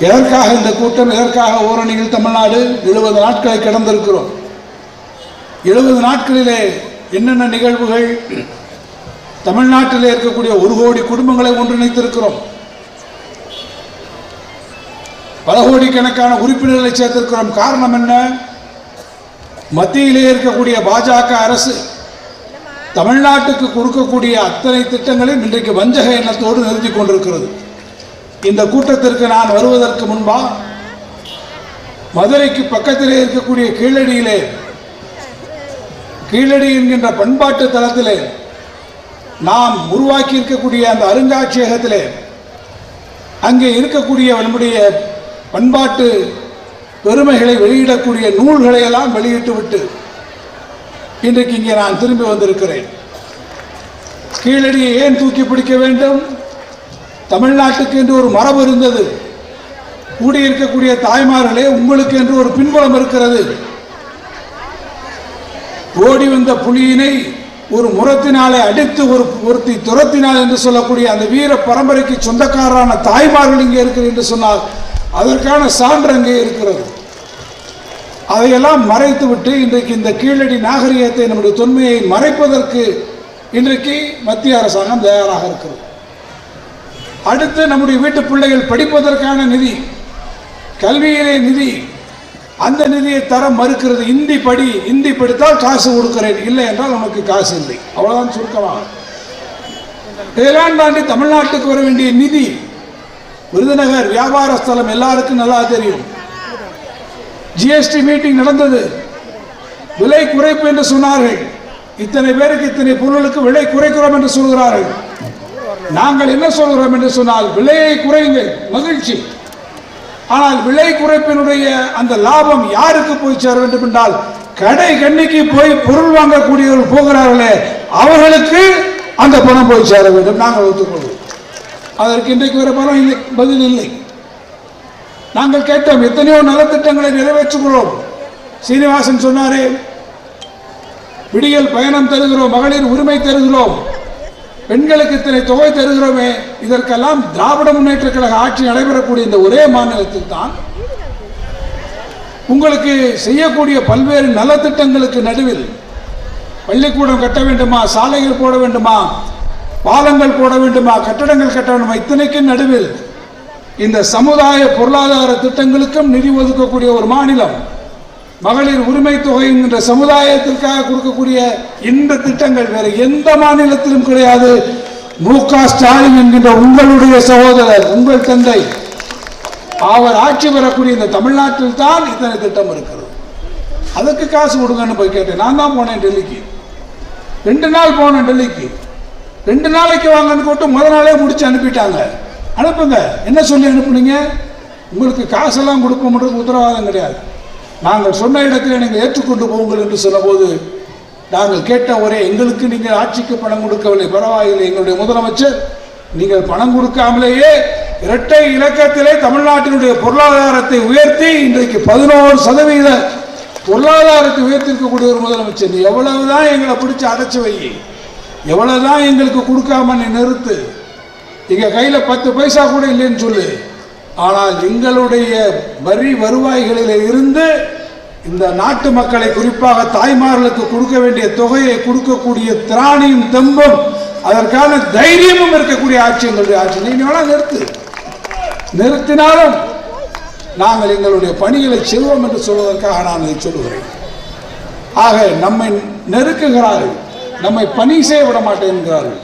எதற்காக இந்த கூட்டம் எதற்காக ஓரணியில் தமிழ்நாடு எழுபது நாட்களை கடந்திருக்கிறோம்? எழுபது நாட்களிலே என்னென்ன நிகழ்வுகள் தமிழ்நாட்டிலே இருக்கக்கூடிய ஒரு கோடி குடும்பங்களை ஒன்றிணைத்திருக்கிறோம். பல கோடிக்கணக்கான உறுப்பினர்களை சேர்த்திருக்கிறோம். காரணம் என்ன? மத்தியிலே இருக்கக்கூடிய பாஜக அரசு தமிழ்நாட்டுக்கு கொடுக்கக்கூடிய அத்தனை திட்டங்களையும் இன்றைக்கு வஞ்சக எண்ணத்தோடு நிறுத்தி கொண்டிருக்கிறது. இந்த கூட்டத்திற்கு நான் வருவதற்கு முன்பா மதுரைக்கு பக்கத்திலே இருக்கக்கூடிய கீழடியிலே கீழடி என்கின்ற பண்பாட்டு தளத்திலே நாம் உருவாக்கி இருக்கக்கூடிய அந்த அருங்காட்சியகத்திலே அங்கே இருக்கக்கூடிய நம்முடைய பண்பாட்டு பெருமைகளை வெளியிடக்கூடிய நூல்களை எல்லாம் வெளியிட்டு விட்டு இன்றைக்கு இங்கே நான் திரும்பி வந்திருக்கிறேன். கீழடியை ஏன் தூக்கி பிடிக்க வேண்டும்? தமிழ்நாட்டுக்கு என்று ஒரு மரபு இருந்தது. கூடியிருக்கக்கூடிய தாய்மார்களே உங்களுக்கு என்று ஒரு பின்புலம் இருக்கிறது. ஓடி வந்த புலியினை ஒரு முரத்தினாலே அடித்து ஒரு ஒருத்தி துரத்தினால் என்று சொல்லக்கூடிய அந்த வீர பரம்பரைக்கு சொந்தக்காரரான தாய்மார்கள் இங்கே இருக்கிறது என்று சொன்னால் அதற்கான சான்று அங்கே இருக்கிறது. அதையெல்லாம் மறைத்துவிட்டு இன்றைக்கு இந்த கீழடி நாகரிகத்தை நம்முடைய தொன்மையை மறைப்பதற்கு இன்றைக்கு மத்திய அரசாங்கம் தயாராக இருக்கிறது. அடுத்து நம்முடைய வீட்டு பிள்ளைகள் படிப்பதற்கான நிதி கல்வியிலே நிதி அந்த நிதியை தர மறுக்கிறது. இந்தி படி இந்தி படித்தால் காசு கொடுக்கிறேன். இல்லை என்றால் நமக்கு காசு இல்லை. அவ்வளோதான் சுருக்கமாக. இதெல்லாம் தாண்டி தமிழ்நாட்டுக்கு வர வேண்டிய நிதி விருதுநகர் வியாபார ஸ்தலம் எல்லாருக்கும் நல்லா தெரியும். ஜிஎஸ்டி மீட்டிங் நடந்தது. விலை குறைப்பு என்று சொன்னார்கள். இத்தனை பேருக்கு இத்தனை பொருளுக்கு விலை குறைக்கிறோம் என்று சொல்கிறார்கள். நாங்கள் என்ன சொல்கிறோம் என்று சொன்னால் விலையை குறையுங்கள் மகிழ்ச்சி. ஆனால் விலை குறைப்பினுடைய அந்த லாபம் யாருக்கு போய் சேர வேண்டும் என்றால் கடை கண்ணிக்கு போய் பொருள் வாங்கக்கூடியவர்கள் போகிறார்களே அவர்களுக்கு அந்த பணம் போய் சேர வேண்டும். நாங்கள் ஒத்துக்கொள்வோம். அதற்கு இன்றைக்கு வர பணம் இல்லை பதில் இல்லை. நாங்கள் கேட்டோம் எத்தனையோ நலத்திட்டங்களை நிறைவேற்றுகிறோம். சீனிவாசன் சொன்னாரே விடியல் பயணம் தருகிறோம் மகளிர் உரிமை தருகிறோம். பெண்களுக்கு இத்தனை தொகை தருகிறோமே இதற்கெல்லாம் திராவிட முன்னேற்ற கழக ஆட்சி நடைபெறக்கூடிய இந்த ஒரே மாநிலத்தில் தான் உங்களுக்கு செய்யக்கூடிய பல்வேறு நலத்திட்டங்களுக்கு நடுவில் பள்ளிக்கூடம் கட்ட வேண்டுமா சாலைகள் போட வேண்டுமா பாலங்கள் போட வேண்டுமா கட்டடங்கள் கட்ட வேண்டுமா இத்தனைக்கும் நடுவில் இந்த சமுதாய பொருளாதார திட்டங்களுக்கும் நிதி ஒதுக்கக்கூடிய ஒரு மாநிலம் மகளிர் உரிமை தொகை என்கின்ற சமுதாயத்திற்காக கொடுக்கக்கூடிய இந்த திட்டங்கள் வேறு எந்த மாநிலத்திலும் கிடையாது. மு க ஸ்டாலின் என்கின்ற உங்களுடைய சகோதரர் உங்கள் தந்தை அவர் ஆட்சி பெறக்கூடிய இந்த தமிழ்நாட்டில் தான் இத்தனை திட்டம் இருக்கிறது. அதுக்கு காசு கொடுங்கன்னு போய் கேட்டேன். நான் தான் போனேன் டெல்லிக்கு. ரெண்டு நாள் போனேன் டெல்லிக்கு. ரெண்டு நாளைக்கு வாங்கன்னு கூட்டு முதல் நாளே முடிச்சு அனுப்பிட்டாங்க. அனுப்புங்க. என்ன சொல்லி அனுப்புனீங்க? உங்களுக்கு காசெல்லாம் கொடுப்போம்ன்றது உத்தரவாதம் கிடையாது. நாங்கள் சொன்ன இடத்தில் நீங்கள் ஏற்றுக்கொண்டு போங்கள் என்று சொன்னபோது நாங்கள் கேட்ட ஒரே எங்களுக்கு நீங்கள் ஆட்சிக்கு பணம் கொடுக்கவில்லை பரவாயில்லை எங்களுடைய முதலமைச்சர் நீங்கள் பணம் கொடுக்காமலேயே இரட்டை இலக்கத்திலே தமிழ்நாட்டினுடைய பொருளாதாரத்தை உயர்த்தி இன்றைக்கு பதினோரு சதவீத பொருளாதாரத்தை உயர்த்திருக்கக்கூடிய ஒரு முதலமைச்சர். நீ எவ்வளவுதான் எங்களை பிடிச்சி அடைச்சி வை. எவ்வளவுதான் எங்களுக்கு கொடுக்காம நீ நிறுத்து. எங்கள் கையில் பத்து பைசா கூட இல்லைன்னு சொல்லு. ஆனால் எங்களுடைய வரி வருவாய்களில் இருந்து இந்த நாட்டு மக்களை குறிப்பாக தாய்மார்களுக்கு கொடுக்க வேண்டிய தொகையை கொடுக்கக்கூடிய திராணியும் தெம்பும் அதற்கான தைரியமும் இருக்கக்கூடிய ஆட்சி எங்களுடைய ஆட்சி. நீங்க வேணா நிறுத்து. நிறுத்தினாலும் நாங்கள் எங்களுடைய பணிகளை செல்வோம் என்று சொல்வதற்காக நான் இதை சொல்லுகிறேன். ஆக நம்மை நெருக்குகிறார்கள் நம்மை பணி செய்ய விட மாட்டேன் என்கிறார்கள்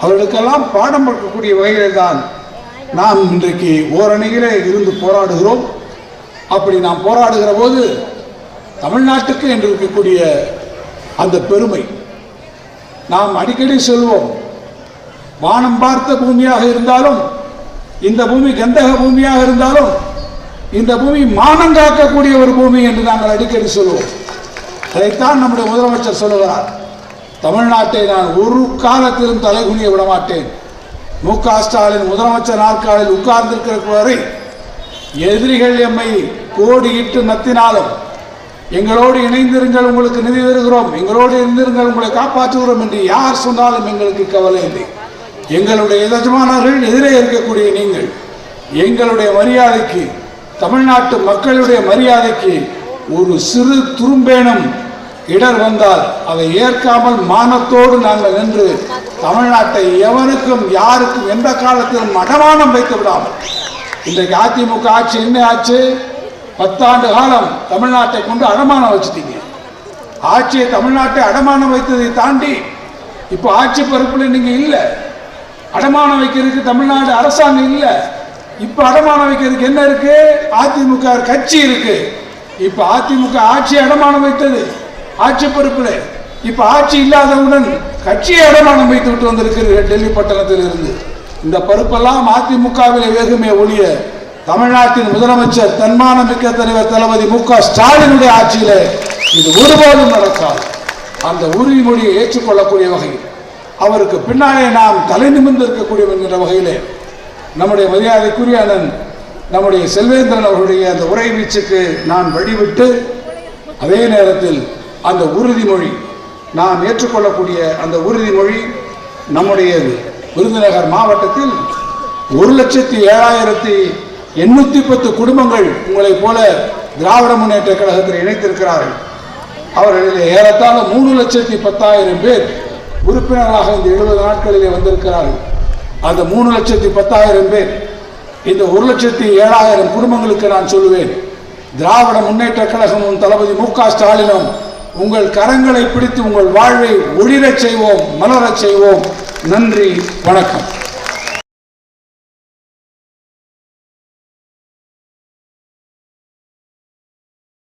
அவர்களுக்கெல்லாம் பாடம் பார்க்கக்கூடிய வகையில் தான் நாம் இன்றைக்கு ஓரணியிலே இருந்து போராடுகிறோம். அப்படி நாம் போராடுகிற போது தமிழ்நாட்டுக்கு என்று இருக்கக்கூடிய அந்த பெருமை. நாம் அடிக்கடி சொல்வோம் வானம் பார்த்த பூமியாக இருந்தாலும் இந்த பூமி கந்தக பூமியாக இருந்தாலும் இந்த பூமி மானம் காக்கக்கூடிய ஒரு பூமி என்று நாங்கள் அடிக்கடி சொல்லுவோம் அதைத்தான் நம்முடைய முதலமைச்சர் சொல்லுகிறார். தமிழ்நாட்டை நான் ஒரு காலத்திலும் தலைகுனிய விட மாட்டேன். மு க ஸ்டாலின் முதலமைச்சர் நாற்காலில் உட்கார்ந்திருக்கிற வரை எதிரிகள் எம்மை கோடியிட்டு நத்தினாலும் எங்களோடு இணைந்திருங்கள் உங்களுக்கு நிதி தருகிறோம் எங்களோடு இருந்திருங்கள் உங்களை காப்பாற்றுகிறோம் என்று யார் சொன்னாலும் எங்களுக்கு கவலை இல்லை. எங்களுடைய எஜமானர்கள் எதிரே இருக்கக்கூடிய நீங்கள் எங்களுடைய மரியாதைக்கு தமிழ்நாட்டு மக்களுடைய மரியாதைக்கு ஒரு சிறு துரும்பேனும் இடர் வந்தால் அதை ஏற்காமல் மானத்தோடு நாங்கள் நின்று தமிழ்நாட்டை எவருக்கும் யாருக்கும் எந்த காலத்திலும் அடமானம் வைத்து விடாமல். இன்றைக்கு அதிமுக ஆட்சி என்ன ஆச்சு? பத்தாண்டு காலம் தமிழ்நாட்டை கொண்டு அடமானம் வச்சுட்டீங்க. ஆட்சியை தமிழ்நாட்டை அடமானம் வைத்ததை தாண்டி இப்போ ஆட்சி பொறுப்பில் நீங்கள் இல்லை. அடமானம் வைக்கிறதுக்கு தமிழ்நாடு அரசாங்கம் இல்லை. இப்போ அடமானம் வைக்கிறதுக்கு என்ன இருக்கு? அதிமுக கட்சி இருக்கு. இப்போ அதிமுக ஆட்சி அடமானம் வைத்தது ஆட்சி பொறுப்பில். இப்ப ஆட்சி இல்லாதவுடன் கட்சியை இடமானம் வைத்து விட்டு வந்திருக்கிறது டெல்லி பட்டணத்தில் இருந்து இந்த பருப்பெல்லாம் அதிமுகவில் வேகுமே ஒழிய தமிழ்நாட்டின் முதலமைச்சர் தன்மானமிக்க தலைவர் தளபதி மு க ஸ்டாலினுடைய ஆட்சியில இது ஒருபோதும் நடக்காது. அந்த உறுதிமொழியை ஏற்றுக்கொள்ளக்கூடிய வகையில் அவருக்கு பின்னாலே நாம் தலை நிமிர்ந்து இருக்கக்கூடிய என்கிற வகையிலே நம்முடைய மரியாதைக்குரிய அண்ணன் நம்முடைய செல்வேந்திரன் அவருடைய அந்த உரை வீச்சுக்கு நான் வழிவிட்டு அதே நேரத்தில் அந்த உறுதிமொழி நாம் ஏற்றுக்கொள்ளக்கூடிய அந்த உறுதிமொழி நம்முடைய விருதுநகர் மாவட்டத்தில் ஒரு லட்சத்தி ஏழாயிரத்தி எண்ணூற்றி பத்து குடும்பங்கள் உங்களைப் போல திராவிட முன்னேற்ற கழகத்தில் இணைத்திருக்கிறார்கள். அவர்களில் ஏறத்தாழ மூணு லட்சத்தி பத்தாயிரம் பேர் உறுப்பினராக இந்த எழுபது நாட்களிலே வந்திருக்கிறார்கள். அந்த மூணு லட்சத்தி பத்தாயிரம் பேர் இந்த ஒரு லட்சத்தி ஏழாயிரம் குடும்பங்களுக்கு நான் சொல்லுவேன் திராவிட முன்னேற்ற கழகமும் தளபதி மு க ஸ்டாலினும் உங்கள் கரங்களை பிடித்து உங்கள் வாழ்வை ஒளிரச் செய்வோம் மலரச் செய்வோம். நன்றி வணக்கம்.